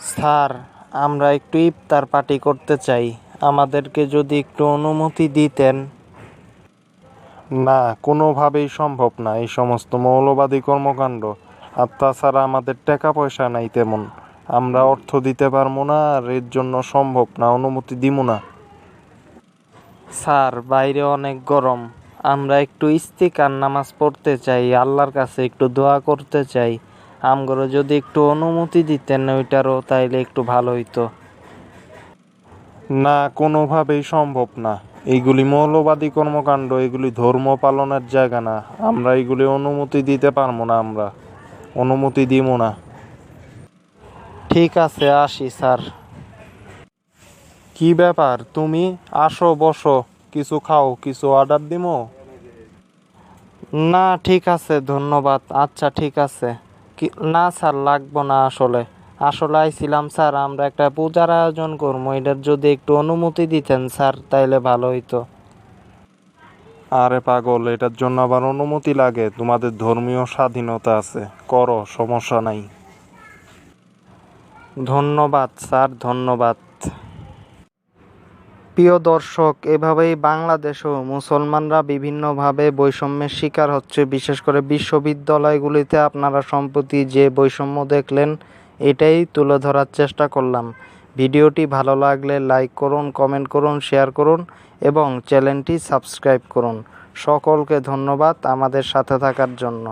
Sir আমরা একটু ইফতার party করতে চাই। আমাদেরকে যদি একটু অনুমতি দিতেন। না কোনোভাবেই সম্ভব না। এই সমস্ত মৌলবাদী কর্মকাণ্ড আর তাছাড়া আমাদের টাকা পয়সা নাই তেমন। আমরা অর্থ দিতে পারব না আর এর জন্য সম্ভব না অনুমতি দিব না। স্যার বাইরে অনেক গরম। আমরা একটু ইস্তিকার নামাজ পড়তে চাই আল্লাহর কাছে একটু দোয়া করতে চাই। আমগরো যদি একটু অনুমতি দিতেন ওইটারও তাইলে একটু ভালো হইতো। না কোনোভাবেই সম্ভব না। এইগুলি মৌলবাদী কর্মকাণ্ড এগুলি ধর্ম পালনের জায়গা না। আমরা এগুলি অনুমতি দিতে পারব না আমরা। অনুমতি দিব না। ঠিক আছে আসি স্যার। কি ব্যাপার? তুমি আসো বসো। কিছু খাও কিছু অর্ডার দিমো না ঠিক আছে ধন্যবাদ। আচ্ছা ঠিক আছে। না স্যার লাগবো না আসলে। আসলে আইছিলাম স্যার আমরা একটা পূজার আয়োজন করব এটার যদি একটু অনুমতি দিতেন স্যার তাইলে ভালো হইতো। আরে পাগল এটার জন্য আবার অনুমতি লাগে তোমাদের ধর্মীয় স্বাধীনতা আছে। করো সমস্যা নাই। ধন্যবাদ স্যার ধন্যবাদ। প্রিয় দর্শক, এভাবেই বাংলাদেশেও মুসলমানরা বিভিন্নভাবে বৈষম্যের শিকার হচ্ছে। বিশেষ করে বিশ্ববিদ্যালয়গুলিতে আপনারা সম্প্রতি যে বৈষম্য দেখলেন, এটাই তুলে ধরার চেষ্টা করলাম। ভিডিওটি ভালো লাগলে লাইক করুন, কমেন্ট করুন, শেয়ার করুন এবং চ্যানেলটি সাবস্ক্রাইব করুন। সকলকে ধন্যবাদ আমাদের সাথে থাকার জন্য।